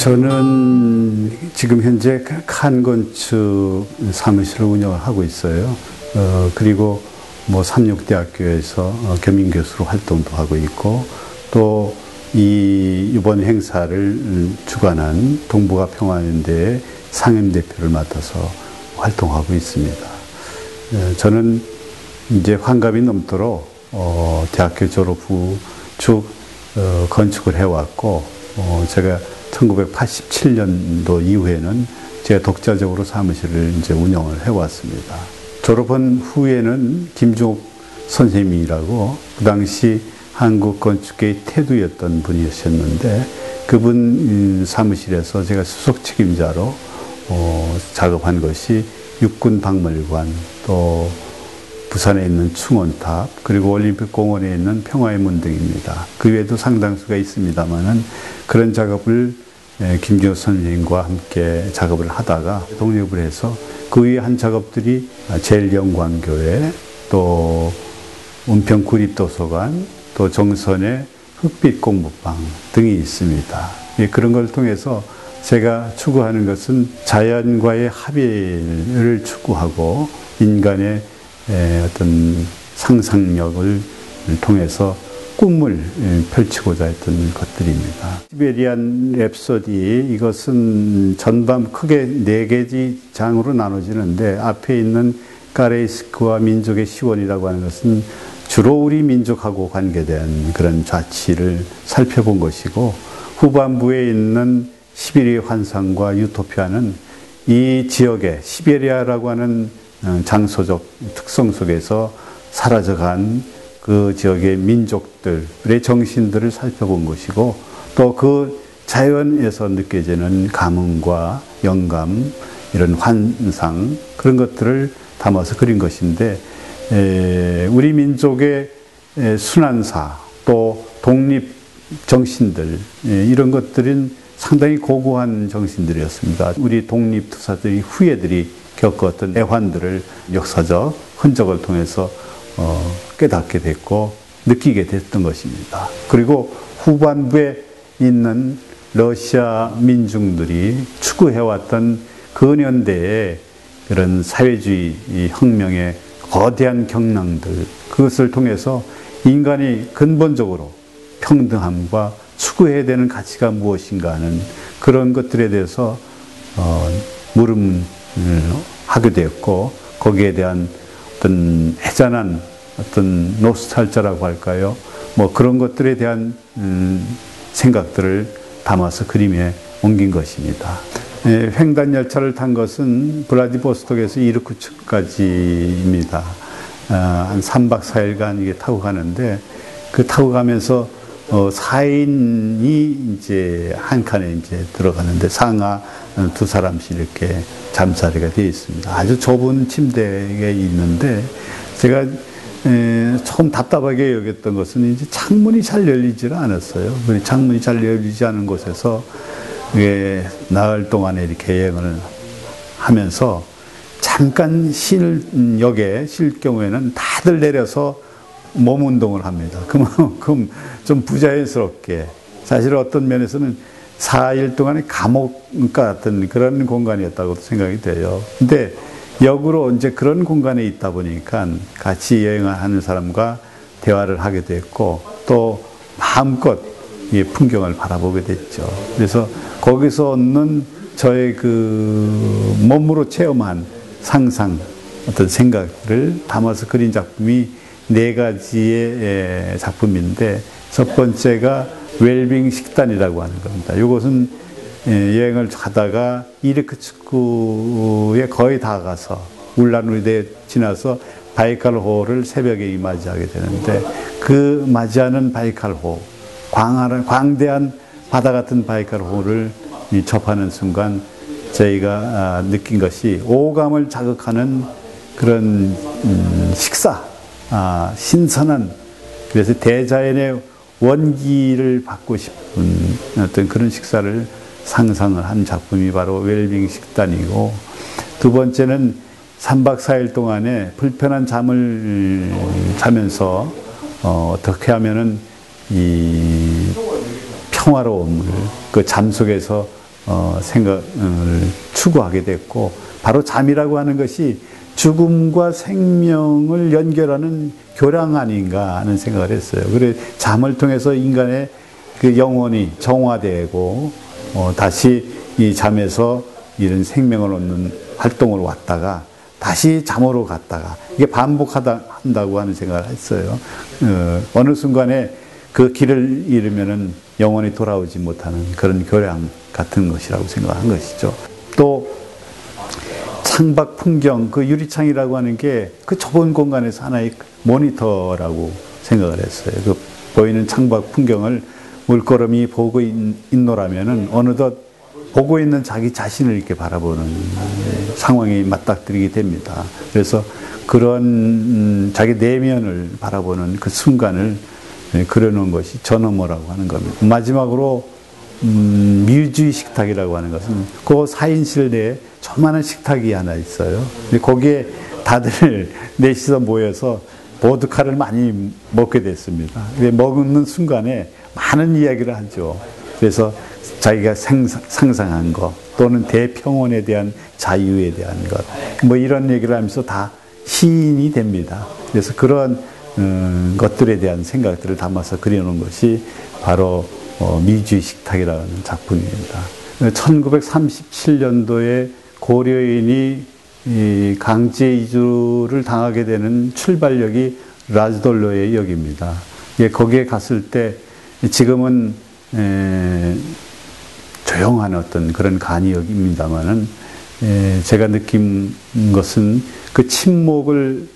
저는 지금 현재 칸 건축 사무실을 운영을 하고 있어요. 어, 그리고 뭐 삼육대학교에서 어, 겸임 교수로 활동도 하고 있고 또 이 이번 행사를 주관한 동북아 평화연대의 상임 대표를 맡아서 활동하고 있습니다. 어, 저는 이제 환갑이 넘도록 어, 대학교 졸업 후쭉 어, 건축을 해왔고 어, 제가 1987년도 이후에는 제가 독자적으로 사무실을 이제 운영을 해왔습니다. 졸업한 후에는 김종욱 선생님이라고 그 당시 한국 건축계의 태두였던 분이셨는데 그분 음, 사무실에서 제가 수석 책임자로 어, 작업한 것이 육군 박물관 또 부산에 있는 충원탑 그리고 올림픽 공원에 있는 평화의 문 등입니다. 그 외에도 상당수가 있습니다만은 그런 작업을 김지호 선생님과 함께 작업을 하다가 독립을 해서 그 위에 한 작업들이 제일영광교회 또 은평 구립도서관 또 정선의 흑빛 공부방 등이 있습니다. 그런 걸 통해서 제가 추구하는 것은 자연과의 합의를 추구하고 인간의 어떤 상상력을 통해서 꿈을 펼치고자 했던 것들입니다. 시베리안 랩소디 이것은 전반 크게 네 개지 장으로 나눠지는데 앞에 있는 까레이스크와 민족의 시원이라고 하는 것은 주로 우리 민족하고 관계된 그런 자치를 살펴본 것이고 후반부에 있는 시베리아 환상과 유토피아는 이 지역의 시베리아라고 하는 어, 장소적 특성 속에서 사라져간 그 지역의 민족들의 정신들을 살펴본 것이고 또 그 자연에서 느껴지는 감흥과 영감 이런 환상 그런 것들을 담아서 그린 것인데 에, 우리 민족의 에, 순환사 또 독립 정신들 에, 이런 것들은 상당히 고고한 정신들이었습니다. 우리 독립투사들이 후예들이 겪었던 애환들을 역사적 흔적을 통해서 어, 깨닫게 됐고 느끼게 됐던 것입니다. 그리고 후반부에 있는 러시아 민중들이 추구해왔던 근현대의 그런 사회주의 혁명의 거대한 경랑들 그것을 통해서 인간이 근본적으로 평등함과 추구해야 되는 가치가 무엇인가 하는 그런 것들에 대해서 어, 물음을 하게 되었고 거기에 대한 어떤 애잔한 어떤 노스탈자라고 할까요? 뭐 그런 것들에 대한 음, 생각들을 담아서 그림에 옮긴 것입니다. 예, 횡단 열차를 탄 것은 블라디보스톡에서 이르쿠츠까지입니다. 아, 한 3박 4일간 이게 타고 가는데 그 타고 가면서 어, 4인이 이제 한 칸에 이제 들어가는데 상하 두 사람씩 이렇게 잠자리가 되어 있습니다. 아주 좁은 침대에 있는데 제가 에, 조금 답답하게 여겼던 것은 이제 창문이 잘 열리지를 않았어요. 창문이 잘 열리지 않은 곳에서 예, 나흘 동안에 이렇게 여행을 하면서 잠깐 쉴 역에 쉴 경우에는 다들 내려서 몸 운동을 합니다. 그만큼 좀 부자연스럽게 사실 어떤 면에서는 4일 동안의 감옥 같은 그런 공간이었다고 생각이 돼요. 근데 역으로 이제 그런 공간에 있다 보니까 같이 여행을 하는 사람과 대화를 하게 됐고 또 마음껏 이 풍경을 바라보게 됐죠. 그래서 거기서 얻는 저의 그 몸으로 체험한 상상, 어떤 생각을 담아서 그린 작품이 네 가지의 작품인데 첫 번째가 웰빙 식단이라고 하는 겁니다. 이것은 여행을 하다가 이르크츠크에 거의 다 가서 울란우리대 지나서 바이칼호를 새벽에 맞이하게 되는데 그 맞이하는 바이칼호 광활한 광대한 바다 같은 바이칼호를 접하는 순간 저희가 아, 느낀 것이 오감을 자극하는 그런 음, 식사, 아, 신선한 그래서 대자연의 원기를 받고 싶은 어떤 그런 식사를 상상을 한 작품이 바로 웰빙 식단이고 두 번째는 3박 4일 동안에 불편한 잠을 자면서 어, 떻게 하면은 이 평화로움을 그 잠 속에서 어, 생각을 추구하게 됐고 바로 잠이라고 하는 것이 죽음과 생명을 연결하는 교량 아닌가 하는 생각을 했어요. 그래 잠을 통해서 인간의 그 영혼이 정화되고 어, 다시 이 잠에서 이런 생명을 얻는 활동을 왔다가 다시 잠으로 갔다가 이게 반복하다 한다고 하는 생각을 했어요. 어, 어느 순간에 그 길을 잃으면은 영원히 돌아오지 못하는 그런 교량 같은 것이라고 생각한 것이죠. 또 창밖 풍경, 그 유리창이라고 하는 게 그 좁은 공간에서 하나의 모니터라고 생각을 했어요. 그 보이는 창밖 풍경을 물거름이 보고 있, 노라면은 어느덧 보고 있는 자기 자신을 이렇게 바라보는 상황이 맞닥뜨리게 됩니다. 그래서 그런 음, 자기 내면을 바라보는 그 순간을 그려놓은 것이 전어모라고 하는 겁니다. 마지막으로 음, 미주의 식탁이라고 하는 것은 그 4인실 내에 조만한 식탁이 하나 있어요. 거기에 다들 넷이서 모여서 보드카를 많이 먹게 됐습니다. 먹는 순간에 많은 이야기를 하죠. 그래서 자기가 상상한 것 또는 대평원에 대한 자유에 대한 것 뭐 이런 얘기를 하면서 다 시인이 됩니다. 그래서 그런 음, 것들에 대한 생각들을 담아서 그려놓은 것이 바로 어, 미주의 식탁이라는 작품입니다. 1937년도에 고려인이 강제 이주를 당하게 되는 출발역이 라즈돌로의 역입니다. 거기에 갔을 때 지금은 조용한 어떤 그런 간이역입니다만은 제가 느낀 것은 그 침묵을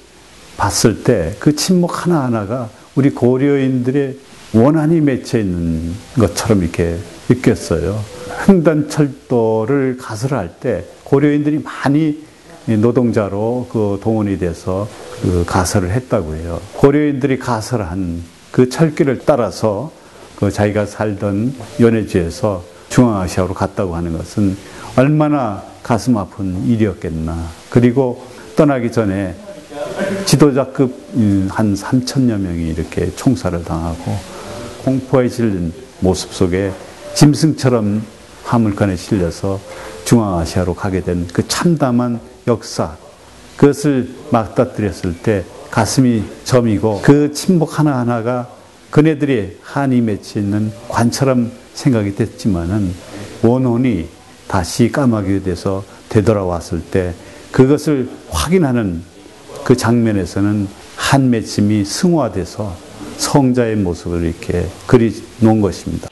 봤을 때 그 침묵 하나하나가 우리 고려인들의 원한이 맺혀 있는 것처럼 이렇게 느꼈어요. 횡단철도를 가설할 때 고려인들이 많이 노동자로 그 동원이 돼서 그 가설을 했다고 해요. 고려인들이 가설한 그 철길을 따라서 그 자기가 살던 연해주에서 중앙아시아로 갔다고 하는 것은 얼마나 가슴 아픈 일이었겠나. 그리고 떠나기 전에 지도자급 한 3천여 명이 이렇게 총살을 당하고 공포에 질린 모습 속에 짐승처럼 화물칸에 실려서 중앙아시아로 가게 된 그 참담한 역사, 그것을 맞닥뜨렸을 때 가슴이 점이고 그 침묵 하나하나가 그네들이 한이 맺혀 있는 관처럼 생각이 됐지만은 원혼이 다시 까마귀 돼서 되돌아왔을 때 그것을 확인하는 그 장면에서는 한 맺힘이 승화돼서 성자의 모습을 이렇게 그리 놓은 것입니다.